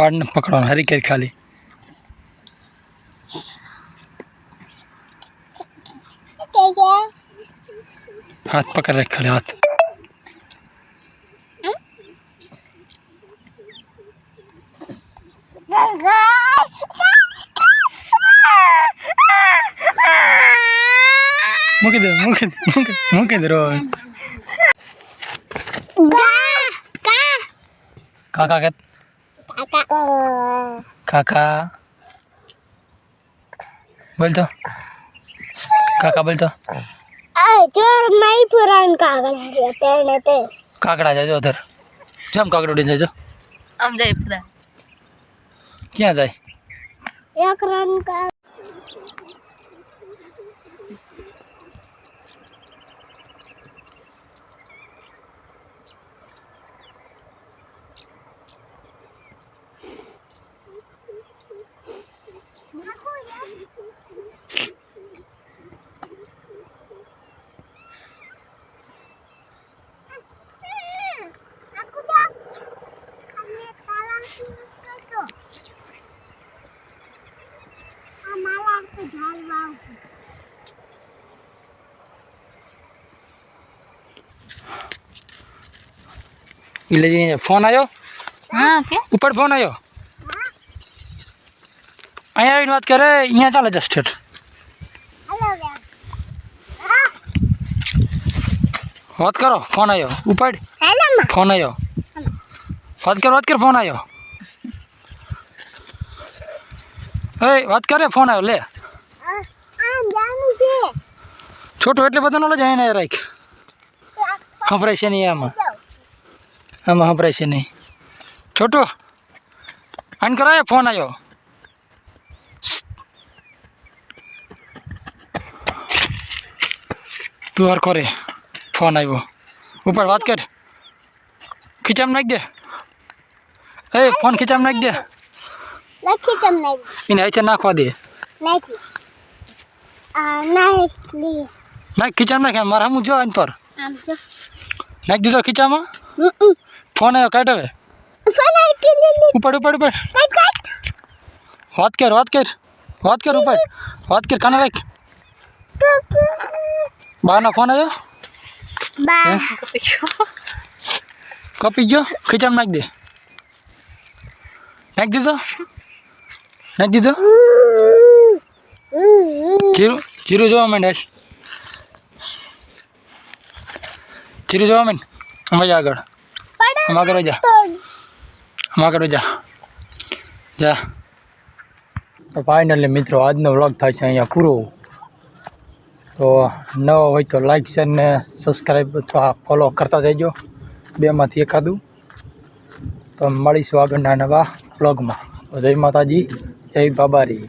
पकड़ो हरी कर खाली। हाथ पकड़ रख खड़े हाथ। का का का કાકા બોલતો કાકા બોલતો ચોર માઈ પુરાણ કાગડા રે તેણે તે કાગડા જાજો અધર જમ કાગડો ડીન જાજો આમ જાય પુરા ક્યાં જાય એક રન કા એટલે જે ફોન આવ્યો હા કે ઉપર ફોન આવ્યો અહીંયા આવીને વાત કરે અહીંયા ચાલે જસ્ટ ઠેઠ વાત કરો ફોન આવ્યો ઉપાડ ફોન આવ્યો વાત કર વાત કર ફોન આવ્યો એ વાત કરે ફોન આવ્યો લે છોટું એટલે બધું નોલેજ એને રાખ સંભળાય છે નહીં આમાં આમાં સંભળાય છે નહીં છોટું આન કરાય ફોન આવ્યો તું હરખો રે ફોન આવ્યો ઉપર વાત કર ખીચામ નાખ દે એ ફોન ખીચામ નાખ દે લખી તમને એને હચે નાખવા દે નાખી આ નાખી નાખ ખીચામ નાખ એમ મારા હું જો એન પર આમ જો નાખ દીધો ખીચામાં ફોન આવ્યો કાઢ હવે ફોન આઈટી લીલી ઉપર ઉપર ઉપર કાટ કાટ વાત કર વાત કર વાત કર ઉપર વાત કર કાને રાખ બાનો ફોન આવ્યો બા કપી ગયો ખીચામ નાખ દે નાખ દીધો નાખ દીધો જીરું જીરું જોવા માંડ હાલ જવા મેં માંડ જા આગળ અમા આગળ જા અમા આગળ જા જા. તો ફાઇનલી મિત્રો આજનો વ્લોગ થાય છે અહીંયા પૂરો. તો નવો હોય તો લાઈક શેર ને સબસ્ક્રાઈબ અથવા ફોલો કરતા જજો. બેમાંથી એકાદું. તો મળીશું આગળના નવા વ્લોગમાં જય માતાજી જય બાબારી.